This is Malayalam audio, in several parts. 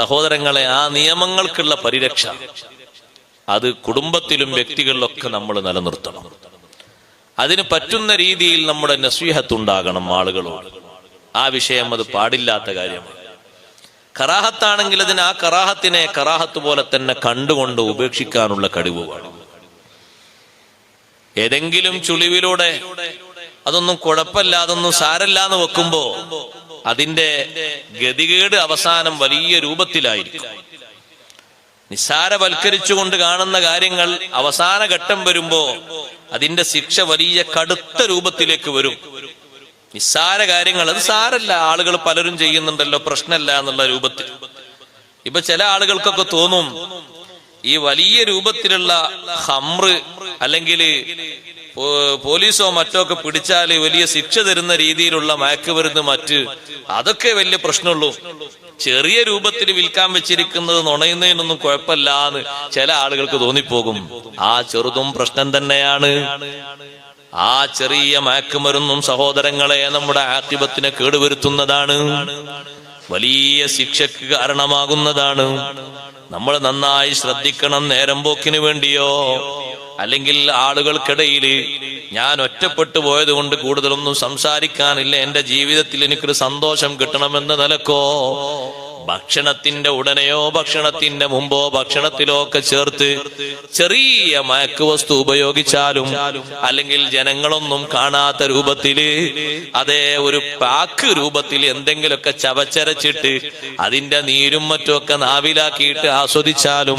സഹോദരങ്ങളെ ആ നിയമങ്ങൾക്കുള്ള പരിരക്ഷ. അത് കുടുംബത്തിലും വ്യക്തികളിലൊക്കെ നമ്മൾ നിലനിർത്തണം. അതിന് പറ്റുന്ന രീതിയിൽ നമ്മുടെ നസ്വീഹത്തുണ്ടാകണം ആളുകളോട്. ആ വിഷയം അത് പാടില്ലാത്ത കാര്യമാണ്. കറാഹത്താണെങ്കിൽ അതിന് ആ കറാഹത്തിനെ കറാഹത്ത് പോലെ തന്നെ കണ്ടുകൊണ്ട് ഉപേക്ഷിക്കാനുള്ള കഴിവ് ഏതെങ്കിലും ചുളിവിലൂടെ അതൊന്നും കുഴപ്പമില്ല അതൊന്നും സാരല്ല എന്ന് വെക്കുമ്പോ അതിന്റെ ഗതികേട് അവസാനം വലിയ രൂപത്തിലായിരിക്കും. നിസ്സാരവൽക്കരിച്ചുകൊണ്ട് കാണുന്ന കാര്യങ്ങൾ അവസാന ഘട്ടം വരുമ്പോ അതിന്റെ ശിക്ഷ വലിയ കടുത്ത രൂപത്തിലേക്ക് വരും. നിസ്സാര കാര്യങ്ങൾ അത് സാരല്ല. ആളുകൾ പലരും ചെയ്യുന്നുണ്ടല്ലോ പ്രശ്നമല്ല എന്നുള്ള രൂപത്തിൽ. ഇപ്പൊ ചില ആളുകൾക്കൊക്കെ തോന്നും ഈ വലിയ രൂപത്തിലുള്ള ഹമ്ര് അല്ലെങ്കിൽ പോലീസോ മറ്റോ ഒക്കെ പിടിച്ചാൽ വലിയ ശിക്ഷ തരുന്ന രീതിയിലുള്ള മയക്കുമരുന്ന് മറ്റ് അതൊക്കെ വലിയ പ്രശ്നമുള്ളൂ. ചെറിയ രൂപത്തിൽ വിൽക്കാൻ വെച്ചിരിക്കുന്നത് നുണയുന്നതിനൊന്നും കുഴപ്പമില്ല എന്ന് ചില ആളുകൾക്ക് തോന്നിപ്പോകും. ആ ചെറുതും പ്രശ്നം തന്നെയാണ്. ആ ചെറിയ മയക്കുമരുന്നും സഹോദരങ്ങളെ നമ്മുടെ ആക്തിപത്തിനെ കേടുവരുത്തുന്നതാണ്. വലിയ ശിക്ഷക്ക് കാരണമാകുന്നതാണ്. നമ്മൾ നന്നായി ശ്രദ്ധിക്കണം നേരം പോക്കിന് വേണ്ടിയോ? അല്ലെങ്കിൽ ആളുകൾക്കിടയിൽ ഞാൻ ഒറ്റപ്പെട്ടു പോയത് കൊണ്ട് കൂടുതലൊന്നും സംസാരിക്കാനില്ല. എന്റെ ജീവിതത്തിൽ എനിക്കൊരു സന്തോഷം കിട്ടണമെന്ന് നിലക്കോ? ഭക്ഷണത്തിന്റെ ഉടനെയോ ഭക്ഷണത്തിന്റെ മുമ്പോ ഭക്ഷണത്തിലോ ഒക്കെ ചേർത്ത് ചെറിയ മയക്കുവസ്തു ഉപയോഗിച്ചാലും അല്ലെങ്കിൽ ജനങ്ങളൊന്നും കാണാത്ത രൂപത്തിൽ അതേ ഒരു പാക്ക് രൂപത്തിൽ എന്തെങ്കിലുമൊക്കെ ചവച്ചരച്ചിട്ട് അതിന്റെ നീരും മറ്റുമൊക്കെ നാവിലാക്കിയിട്ട് ആസ്വദിച്ചാലും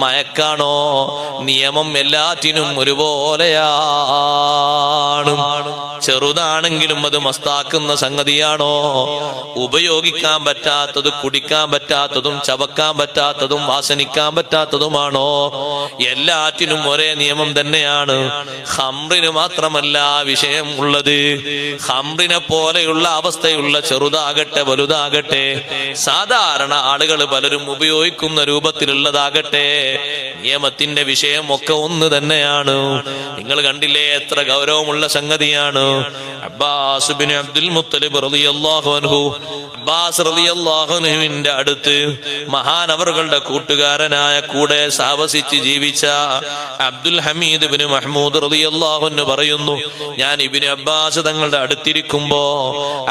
മയക്കാണോ? നിയമം എല്ലാറ്റിനും ഒരുപോലെയാണ്. ചെറുതാണെങ്കിലും അത് മസ്താക്കുന്ന സംഗതിയാണോ? ഉപയോഗിക്കാൻ പറ്റാത്തത് കുടിക്കാൻ പറ്റാത്തതും ചവക്കാൻ പറ്റാത്തതും വാസനിക്കാൻ പറ്റാത്തതുമാണോ? എല്ലാറ്റിനും ഒരേ നിയമം തന്നെയാണ്. ഹംറിന് മാത്രമല്ല വിഷയം ഉള്ളത്. ഹംറിനെ പോലെയുള്ള അവസ്ഥയുള്ള ചെറുതാകട്ടെ വലുതാകട്ടെ സാധാരണ ആളുകൾ പലരും ഉപയോഗിക്കുന്ന രൂപത്തിലുള്ളതാകട്ടെ നിയമത്തിന്റെ വിഷയം ഒക്കെ ഒന്ന് തന്നെയാണ്. നിങ്ങൾ കണ്ടില്ലേ എത്ര ഗൗരവമുള്ള സംഗതിയാണ്. അബ്ബാസ് അബ്ദുൽ മുത്തലിബ് റളിയല്ലാഹു അൻഹു അബ്ബാസ് റളിയല്ലാഹു അൻഹുവിന്റെ അടുത്ത് മഹാനവറുകളുടെ കൂട്ടുകാരനായ കൂടെ സാവസിച്ച് ജീവിച്ച അബ്ദുൽ ഹമീദ് ഇബിന് മഹ്മൂദ് റളിയല്ലാഹു അൻഹു പറയുന്നു ഞാൻ ഇബിന് അബ്ബാസ് തങ്ങളുടെ അടുത്തിരിക്കുമ്പോ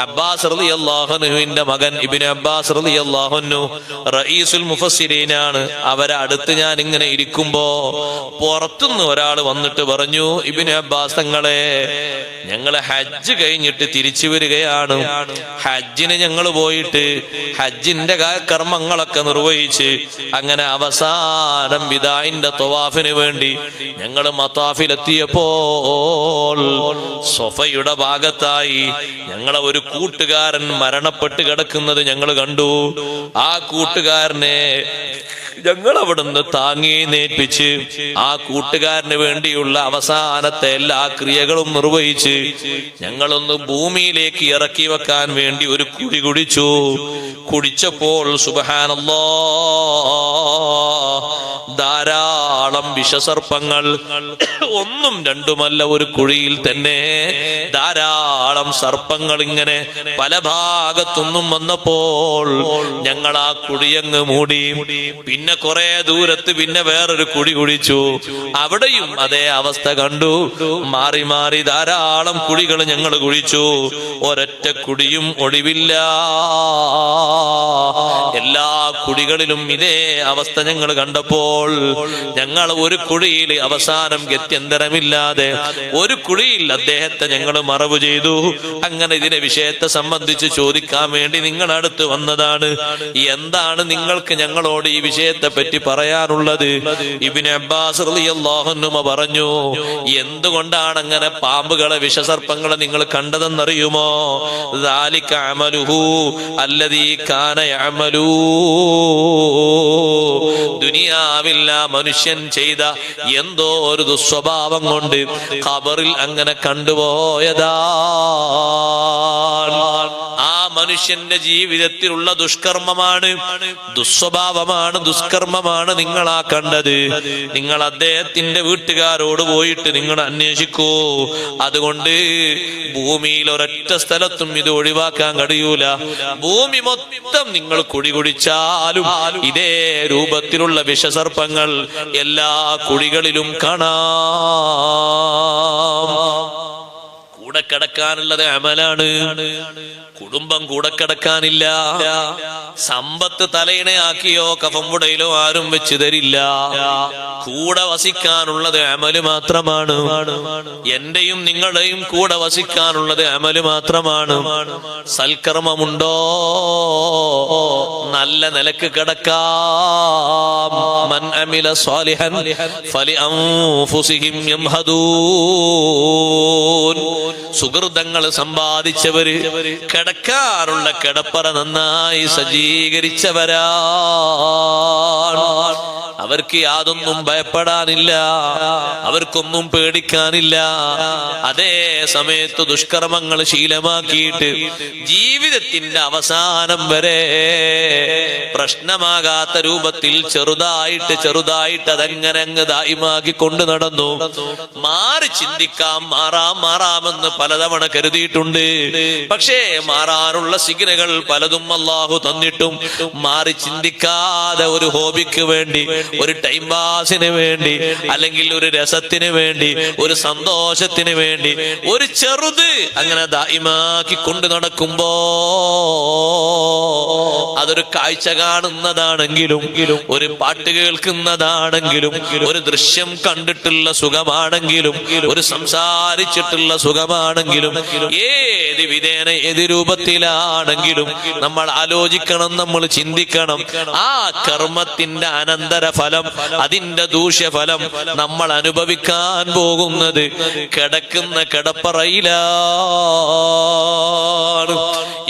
അബ്ബാസ് റളിയല്ലാഹു അൻഹുവിന്റെ മകൻ ഇബിന് അബ്ബാസ് റളിയല്ലാഹു അൻഹു റഈസുൽ മുഫസ്സിരീനാണ്. അവരെ അടുത്ത് ഞാൻ ഇങ്ങനെ ഇരിക്കുമ്പോ പുറത്തുനിന്ന് ഒരാൾ വന്നിട്ട് പറഞ്ഞു ഇബിന് അബ്ബാസ് തങ്ങളെ ഞങ്ങൾ ഹജ്ജ് കഴിഞ്ഞിട്ട് തിരിച്ചു വരികയാണ്. ഹജ്ജിന് ഞങ്ങൾ പോയിട്ട് ഹജ്ജിന്റെ കാ- കർമ്മങ്ങളൊക്കെ നിർവഹിച്ച് അങ്ങനെ അവസാനം വിദായിന്റെ തൊവാഫിന് വേണ്ടി ഞങ്ങൾ മത്താഫിലെത്തിയപ്പോൾ സൊഫയുടെ ഭാഗത്തായി ഞങ്ങളെ ഒരു കൂട്ടുകാരൻ മരണപ്പെട്ട് കിടക്കുന്നത് ഞങ്ങൾ കണ്ടു. ആ കൂട്ടുകാരനെ ഞങ്ങൾ അവിടുന്ന് താങ്ങി നേൽപ്പിച്ച് ആ കൂട്ടുകാരന് വേണ്ടിയുള്ള അവസാനത്തെ എല്ലാ ക്രിയകളും നിർവഹിച്ച് ഞങ്ങളൊന്ന് ഭൂമിയിലേക്ക് ഇറക്കി വെക്കാൻ വേണ്ടി ഒരു കുടി കുടിച്ചു കുടിച്ചപ്പോൾ സുബഹാനല്ലോ ധാരാളം വിഷസർപ്പങ്ങൾ. ഒന്നും രണ്ടുമല്ല ഒരു കുഴിയിൽ തന്നെ. ധാരാളം സർപ്പങ്ങൾ ഇങ്ങനെ പല ഭാഗത്തൊന്നും വന്നപ്പോൾ ഞങ്ങൾ ആ കുഴിയങ്ങ് മൂടി. പിന്നെ കുറെ ദൂരത്ത് പിന്നെ വേറൊരു കുഴി കുഴിച്ചു. അവിടെയും അതേ അവസ്ഥ കണ്ടു. മാറി മാറി ധാരാളം കുഴികൾ ഞങ്ങൾ കുഴിച്ചു. ഒരൊറ്റ കുടിയും ഒഴിവില്ല എല്ലാ കുടികളിലും ഇതേ അവസ്ഥ ഞങ്ങൾ കണ്ടപ്പോൾ ഞങ്ങൾ ഒരു കുഴിയിൽ അവസാനം ഗത്യന്തരമില്ലാതെ ഒരു കുഴിയിൽ അദ്ദേഹത്തെ ഞങ്ങൾ മറവ് ചെയ്തു. അങ്ങനെ ഇതിനെ വിഷയത്തെ സംബന്ധിച്ച് ചോദിക്കാൻ വേണ്ടി നിങ്ങളടുത്ത് വന്നതാണ്. എന്താണ് നിങ്ങൾക്ക് ഞങ്ങളോട് ഈ വിഷയത്തെ പറ്റി പറയാനുള്ളത്? ഇബിന് അബ്ബാസ് പറഞ്ഞു എന്തുകൊണ്ടാണ് അങ്ങനെ പാമ്പുകളെ വിഷസർപ്പങ്ങളെ നിങ്ങൾ കണ്ടതെന്നറിയുമോ? അല്ലതീ കാന ദുനിയാവില്ല മനുഷ്യൻ ചെയ്ത എന്തോ ഒരു ദുസ്വഭാവം കൊണ്ട് ഖബറിൽ അങ്ങനെ കണ്ടുപോയതാ. മനുഷ്യന്റെ ജീവിതത്തിലുള്ള ദുഷ്കർമ്മമാണ്. ദുസ്വഭാവമാണ് ദുഷ്കർമ്മമാണ് നിങ്ങൾ ആ കണ്ടത്. നിങ്ങൾ അദ്ദേഹത്തിന്റെ വീട്ടുകാരോട് പോയിട്ട് നിങ്ങൾ അന്വേഷിക്കൂ. അതുകൊണ്ട് ഭൂമിയിൽ ഒരൊറ്റ സ്ഥലത്തും ഇത് ഒഴിവാക്കാൻ കഴിയൂല. ഭൂമി മൊത്തം നിങ്ങൾ കുടി കുടിച്ചാലും ഇതേ രൂപത്തിലുള്ള വിഷസർപ്പങ്ങൾ എല്ലാ കുഴികളിലും കാണാം. കൂടെ കിടക്കാനുള്ളത് അമലാണ്. കുടുംബം കൂടെ കിടക്കാനില്ല. സമ്പത്ത് തലയിണയാക്കിയോ കഫമ്പുടയിലോ ആരും വെച്ച് തരില്ല. കൂടെ വസിക്കാനുള്ളത് അമൽ മാത്രമാണ്. എന്റെയും നിങ്ങളുടെയും കൂടെ വസിക്കാനുള്ളത് അമൽ മാത്രമാണ്. സൽക്കർമ്മമുണ്ടോ? നല്ല നിലയ്ക്ക് കിടക്കാം. മൻ സ്വാലിഹൻ യംഹദൂൻ. സുഹൃതങ്ങൾ സമ്പാദിച്ചവര് കിടക്കാറുള്ള കിടപ്പറ നന്നായി സജ്ജീകരിച്ചവരാ അവർക്ക് യാതൊന്നും ഭയപ്പെടാനില്ല അവർക്കൊന്നും പേടിക്കാനില്ല. അതേ സമയത്ത് ദുഷ്കർമ്മങ്ങൾ ശീലമാക്കിയിട്ട് ജീവിതത്തിന്റെ അവസാനം വരെ പ്രശ്നമാകാത്ത രൂപത്തിൽ ചെറുതായിട്ട് ചെറുതായിട്ട് അതങ്ങനെ അങ്ങ് ദായിമാക്കി നടന്നു. മാറി ചിന്തിക്കാം മാറാം മാറാമെന്ന് പലതവണ കരുതിയിട്ടുണ്ട്. പക്ഷേ മാറാനുള്ള സിഗ്നകൾ പലതും അള്ളാഹു തന്നിട്ടും മാറി ചിന്തിക്കാതെ ഒരു ഹോബിക്ക് വേണ്ടി ഒരു ടൈം പാസിന് വേണ്ടി അല്ലെങ്കിൽ ഒരു രസത്തിന് വേണ്ടി ഒരു സന്തോഷത്തിന് വേണ്ടി ഒരു ചെറുത് അങ്ങനെ ദായിമാക്കി കൊണ്ടു നടക്കുമ്പോ അതൊരു കാഴ്ച കാണുന്നതാണെങ്കിലും ഒരു പാട്ട് കേൾക്കുന്നതാണെങ്കിലും ഒരു ദൃശ്യം കണ്ടിട്ടുള്ള സുഖമാണെങ്കിലും ഒരു സംസാരിച്ചിട്ടുള്ള സുഖമാണെങ്കിലും ഏത് വിധേന ഏത് രൂപത്തിലാണെങ്കിലും നമ്മൾ ആലോചിക്കണം നമ്മൾ ചിന്തിക്കണം. ആ കർമ്മത്തിന്റെ അനന്തര ഫലം അതിന്റെ ദൂഷ്യഫലം നമ്മൾ അനുഭവിക്കാൻ പോകുന്നത് കിടക്കുന്ന കിടപ്പറയിലാണ്.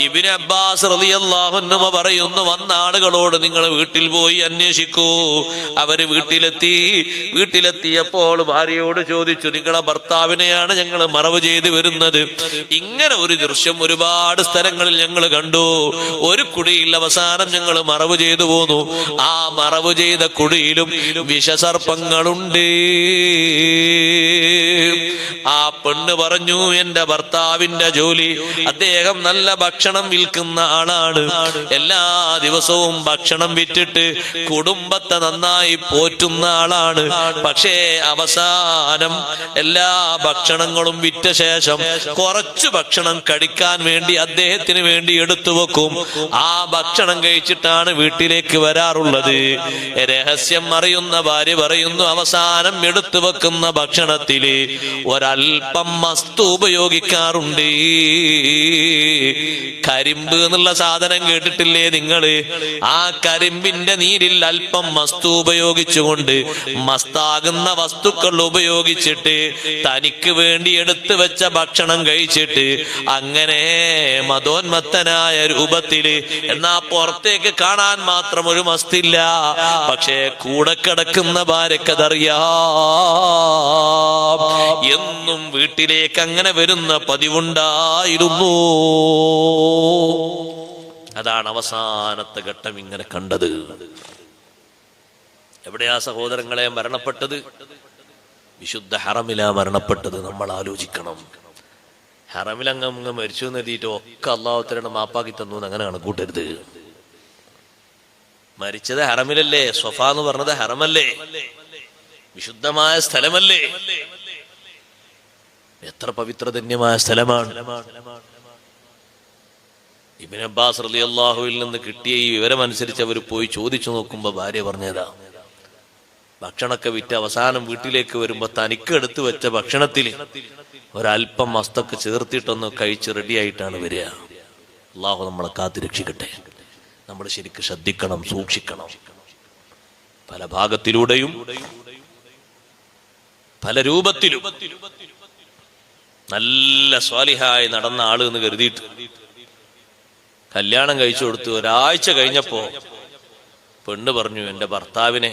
ഇബിന് അബ്ബാസ് റളിയല്ലാഹുന്നുമ പറയുന്നു വന്ന ആളുകളോട് നിങ്ങൾ വീട്ടിൽ പോയി അന്വേഷിക്കൂ. അവർ വീട്ടിലെത്തി വീട്ടിലെത്തിയപ്പോൾ ഭാര്യയോട് ചോദിച്ചു നിങ്ങളെ ഭർത്താവിനെയാണ് ഞങ്ങൾ മറവ് ചെയ്ത് വരുന്നത്? ഇങ്ങനെ ഒരു ദൃശ്യം ഒരുപാട് സ്ഥലങ്ങളിൽ ഞങ്ങൾ കണ്ടു. ഒരു കുടിയിൽ അവസാനം ഞങ്ങൾ മറവ് ചെയ്തു പോന്നു. ആ മറവ് ചെയ്ത കുടിയിലും വിഷസർപ്പങ്ങളുണ്ട്. ആ പെണ്ണ് പറഞ്ഞു എന്റെ ഭർത്താവിന്റെ ജോലി അദ്ദേഹം നല്ല ഭക്ഷണം വിൽക്കുന്ന ആളാണ്. എല്ലാ ദിവസവും ഭക്ഷണം വിറ്റിട്ട് കുടുംബത്തെ നന്നായി പോറ്റുന്ന ആളാണ്. പക്ഷേ അവസാനം എല്ലാ ഭക്ഷണങ്ങളും വിറ്റ ശേഷം കുറച്ചു ഭക്ഷണം കഴിക്കാൻ വേണ്ടി അദ്ദേഹത്തിന് വേണ്ടി എടുത്തു വെക്കും. ആ ഭക്ഷണം കഴിച്ചിട്ടാണ് വീട്ടിലേക്ക് വരാറുള്ളത്. രഹസ്യം അറിയുന്ന ഭാര്യ പറയുന്നു അവസാനം എടുത്തു വെക്കുന്ന ഭക്ഷണത്തിൽ ഒരൽപ്പം മസ്തു ഉപയോഗിക്കാറുണ്ട്. കരിമ്പ് എന്നുള്ള സാധനം കേട്ടിട്ടില്ലേ നിങ്ങൾ ആ കരിമ്പിന്റെ നീരിൽ അല്പം മസ്തു ഉപയോഗിച്ചുകൊണ്ട് മസ്താകുന്ന വസ്തുക്കൾ ഉപയോഗിച്ചിട്ട് തനിക്ക് വേണ്ടി എടുത്തു വെച്ച ഭക്ഷണം കഴിച്ചിട്ട് അങ്ങനെ മതോന്മത്തനായ രൂപത്തിൽ എന്നാ പുറത്തേക്ക് കാണാൻ മാത്രം ഒരു മസ്തില്ല. പക്ഷേ കൂടെ കിടക്കുന്ന ഭാര്യക്കതറിയാം എന്നും വീട്ടിലേക്ക് അങ്ങനെ വരുന്ന പതിവുണ്ടായിരുന്നു. അതാണ് അവസാനത്തെ ഘട്ടം ഇങ്ങനെ കണ്ടത്. എവിടെയാ സഹോദരങ്ങളെ മരണപ്പെട്ടത്? വിശുദ്ധ ഹറമിലാ മരണപ്പെട്ടത് നമ്മൾ ആലോചിക്കണം. ഹറമിലങ്ങ് അങ്ങ് മരിച്ചു എന്ന് എഴുതിയിട്ട് ഒക്കെ അള്ളാഹുത്തരണം മാപ്പാക്കി തന്നു എന്ന് അങ്ങനെ കണക്കൂട്ടരുത് മരിച്ചത് ഹറമിലല്ലേ? സ്വഫ എന്ന് പറഞ്ഞത് ഹറമല്ലേ? വിശുദ്ധമായ സ്ഥലമല്ലേ? എത്ര പവിത്രധന്യമായ സ്ഥലമാണ്. ഇബിൻ അബ്ബാസ് റലി അള്ളാഹുവിൽ നിന്ന് കിട്ടിയ ഈ വിവരമനുസരിച്ച് അവർ പോയി ചോദിച്ചു നോക്കുമ്പോ ഭാര്യ പറഞ്ഞതാ ഭക്ഷണമൊക്കെ വിറ്റ് അവസാനം വീട്ടിലേക്ക് വരുമ്പോ തനിക്ക് എടുത്തു വെച്ച ഭക്ഷണത്തിൽ ഒരല്പം മസ്തൊക്കെ ചേർത്തിട്ടൊന്ന് കഴിച്ച് റെഡിയായിട്ടാണ് വരിക. അള്ളാഹു നമ്മളെ കാത്തു രക്ഷിക്കട്ടെ. നമ്മൾ ശരിക്ക് ശ്രദ്ധിക്കണം സൂക്ഷിക്കണം. പല ഭാഗത്തിലൂടെയും പല രൂപത്തിലും നല്ല സ്വാലിഹായി നടന്ന ആൾ എന്ന് കരുതിയിട്ട്. കല്യാണം കഴിച്ചു കൊടുത്തു ഒരാഴ്ച കഴിഞ്ഞപ്പോ പെണ്ണ് പറഞ്ഞു എന്റെ ഭർത്താവിനെ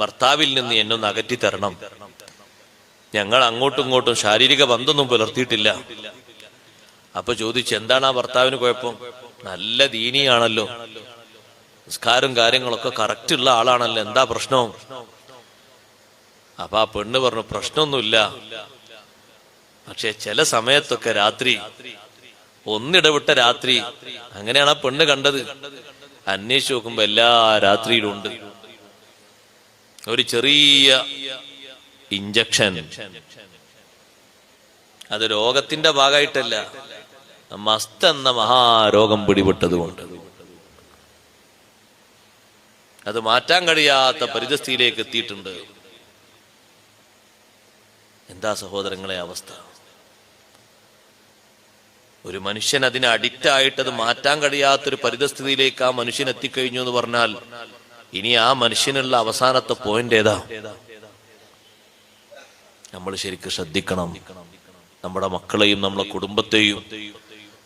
ഭർത്താവിൽ നിന്ന് എന്നൊന്ന് അകറ്റി തരണം. ഞങ്ങൾ അങ്ങോട്ടും ഇങ്ങോട്ടും ശാരീരിക ബന്ധമൊന്നും പുലർത്തിയിട്ടില്ല. അപ്പൊ ചോദിച്ചു എന്താണ് ആ ഭർത്താവിന് കുഴപ്പം? നല്ല ദീനിയാണല്ലോ. നിസ്കാരം കാര്യങ്ങളൊക്കെ കറക്റ്റ് ഉള്ള ആളാണല്ലോ. എന്താ പ്രശ്നവും അപ്പൊ ആ പെണ്ണ് പറഞ്ഞു പ്രശ്നമൊന്നുമില്ല. പക്ഷെ ചില സമയത്തൊക്കെ രാത്രി ഒന്നിടവിട്ട രാത്രി അങ്ങനെയാണ് ആ പെണ്ണ് കണ്ടത്. അന്വേഷിച്ച് നോക്കുമ്പോ എല്ലാ രാത്രിയിലും ഉണ്ട്. ഒരു ചെറിയ ഇഞ്ചക്ഷൻ അത് രോഗത്തിന്റെ ഭാഗമായിട്ടല്ല മസ്ത് എന്ന മഹാരോഗം പിടിപെട്ടതുകൊണ്ട്. അത് മാറ്റാൻ കഴിയാത്ത പരിതസ്ഥിതിയിലേക്ക് എത്തിയിട്ടുണ്ട്. എന്താ സഹോദരങ്ങളെ അവസ്ഥ? ഒരു മനുഷ്യൻ അതിന് അഡിക്റ്റ് ആയിട്ട് അത് മാറ്റാൻ കഴിയാത്തൊരു പരിതസ്ഥിതിയിലേക്ക് ആ മനുഷ്യൻ എത്തിക്കഴിഞ്ഞു എന്ന് പറഞ്ഞാൽ ഇനി ആ മനുഷ്യനുള്ള അവസാനത്തെ പോയിന്റ് ഏതാ? നമ്മൾ ശരിക്കും ശ്രദ്ധിക്കണം. നമ്മുടെ മക്കളെയും നമ്മുടെ കുടുംബത്തെയും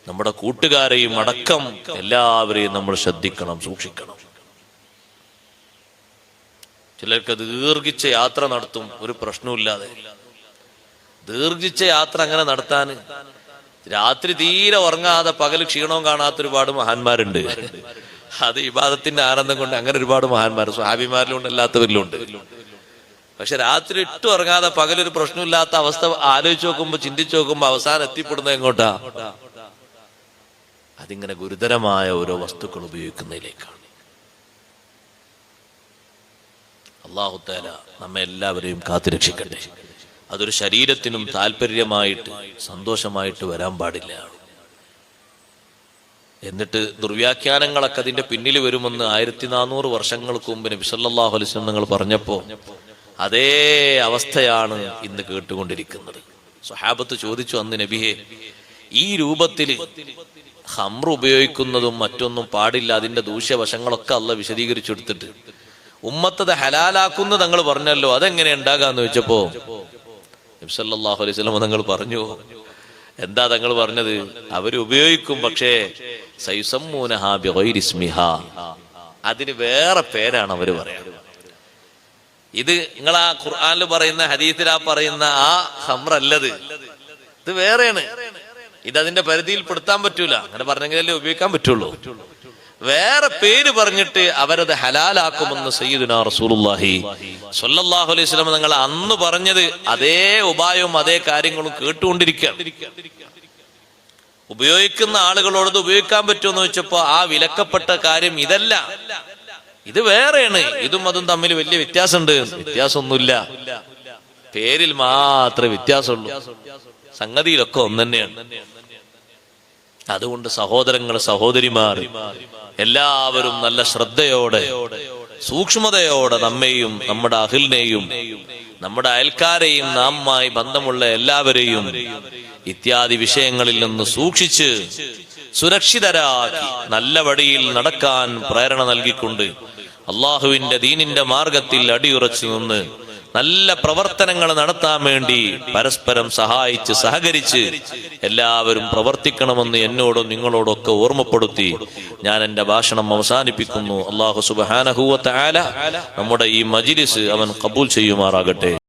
നമ്മുടെ കൂട്ടുകാരെയും അടക്കം എല്ലാവരെയും നമ്മൾ ശ്രദ്ധിക്കണം സൂക്ഷിക്കണം. ചിലർക്ക് ദീർഘിച്ച യാത്ര നടത്തും ഒരു പ്രശ്നവുമില്ലാതെ. ദീർഘിച്ച യാത്ര അങ്ങനെ നടത്താൻ രാത്രി തീരെ ഉറങ്ങാതെ പകൽ ക്ഷീണവും കാണാത്ത ഒരുപാട് മഹാന്മാരുണ്ട്. അത് ഇബാദത്തിന്റെ ആനന്ദം കൊണ്ട് അങ്ങനെ ഒരുപാട് മഹാന്മാർ സ്വാഭിമാരിലുണ്ട് അല്ലാത്തവരിലുണ്ട് പക്ഷെ രാത്രി ഇട്ട് ഉറങ്ങാതെ പകലൊരു പ്രശ്നമില്ലാത്ത അവസ്ഥ ആലോചിച്ച് നോക്കുമ്പോ ചിന്തിച്ചു നോക്കുമ്പോ അവസാനം എത്തിപ്പെടുന്നത് എങ്ങോട്ടാ? അതിങ്ങനെ ഗുരുതരമായ ഓരോ വസ്തുക്കൾ ഉപയോഗിക്കുന്നതിലേക്കാണ്. അള്ളാഹുത്താല നമ്മെ എല്ലാവരെയും കാത്തുരക്ഷിക്കട്ടെ. അതൊരു ശരീരത്തിനും താല്പര്യമായിട്ട് സന്തോഷമായിട്ട് വരാൻ പാടില്ല. എന്നിട്ട് ദുർവ്യാഖ്യാനങ്ങളൊക്കെ അതിന്റെ പിന്നിൽ വരുമെന്ന് ആയിരത്തി നാനൂറ് വർഷങ്ങൾക്ക് മുമ്പ് നബി സല്ലല്ലാഹു അലൈഹി വസല്ലം നിങ്ങൾ പറഞ്ഞപ്പോ അതേ അവസ്ഥയാണ് ഇന്ന് കേട്ടുകൊണ്ടിരിക്കുന്നത്. സ്വഹാബത്ത് ചോദിച്ചു അന്ന് നബിയെ ഈ രൂപത്തിൽ ഹമ്ര ഉപയോഗിക്കുന്നതും മറ്റൊന്നും പാടില്ല അതിന്റെ ദൂഷ്യവശങ്ങളൊക്കെ അല്ല വിശദീകരിച്ചെടുത്തിട്ട്. ഉമ്മത്തത് ഹലാലാക്കുന്നത് തങ്ങൾ പറഞ്ഞല്ലോ അതെങ്ങനെ ഉണ്ടാകാന്ന് ചോദിച്ചപ്പോ നബി അലൈഹി വസല്ലം തങ്ങൾ പറഞ്ഞു എന്താ തങ്ങൾ പറഞ്ഞത്? അവർ ഉപയോഗിക്കും പക്ഷേ. അതിന് വേറെ പേരാണ് അവർ പറയാ. ഇത് നിങ്ങൾ ആ ഖുർആാനിൽ പറയുന്ന ഹദീസിൽ ആ പറയുന്ന ആ ഹമ്രല്ലത് ഇത് വേറെയാണ്. ഇത് അതിന്റെ പരിധിയിൽ പെടുത്താൻ പറ്റൂല. അങ്ങനെ പറഞ്ഞെങ്കിലല്ലേ ഉപയോഗിക്കാൻ പറ്റുള്ളൂ. വേറെ പേര് പറഞ്ഞിട്ട് അവരത് ഹലാലാക്കുമെന്ന് സയ്യിദുന റസൂലുള്ളാഹി. സ്വല്ലല്ലാഹു അലൈഹി വസല്ലം നിങ്ങൾ അന്ന് പറഞ്ഞത് അതേ ഉപായവും അതേ കാര്യങ്ങളും കേട്ടുകൊണ്ടിരിക്കുക ഉപയോഗിക്കുന്ന ആളുകളോട് ഉപയോഗിക്കാൻ പറ്റുമെന്ന് വെച്ചപ്പോ ആ വിലക്കപ്പെട്ട കാര്യം ഇതല്ല. ഇത് വേറെയാണ്. ഇതും അതും തമ്മിൽ വലിയ വ്യത്യാസമുണ്ട്. വ്യത്യാസമൊന്നുമില്ല. പേരിൽ മാത്രമേ വ്യത്യാസമുള്ളൂ. സംഗതിയിലൊക്കെ ഒന്ന് തന്നെയാണ് അതുകൊണ്ട് സഹോദരങ്ങൾ സഹോദരിമാർ എല്ലാവരും നല്ല ശ്രദ്ധയോടെ സൂക്ഷ്മതയോടെ നമ്മെയും നമ്മുടെ അഖിലിനെയും നമ്മുടെ അയൽക്കാരെയും നാമായി ബന്ധമുള്ള എല്ലാവരെയും ഇത്യാദി വിഷയങ്ങളിൽ നിന്ന് സൂക്ഷിച്ച് സുരക്ഷിതരാക്കി നല്ല വഴിയിൽ നടക്കാൻ പ്രേരണ നൽകിക്കൊണ്ട് അള്ളാഹുവിന്റെ ദീനിന്റെ മാർഗത്തിൽ അടിയുറച്ചു നിന്ന് നല്ല പ്രവർത്തനങ്ങൾ നടത്താൻ വേണ്ടി പരസ്പരം സഹായിച്ച് സഹകരിച്ച് എല്ലാവരും പ്രവർത്തിക്കണമെന്ന് എന്നോടും നിങ്ങളോടൊക്കെ ഓർമ്മപ്പെടുത്തി ഞാൻ എന്റെ ഭാഷണം അവസാനിപ്പിക്കുന്നു. അള്ളാഹു സുബാനഹുവ നമ്മുടെ ഈ മജിലിസ് അവൻ കബൂൽ ചെയ്യുമാറാകട്ടെ.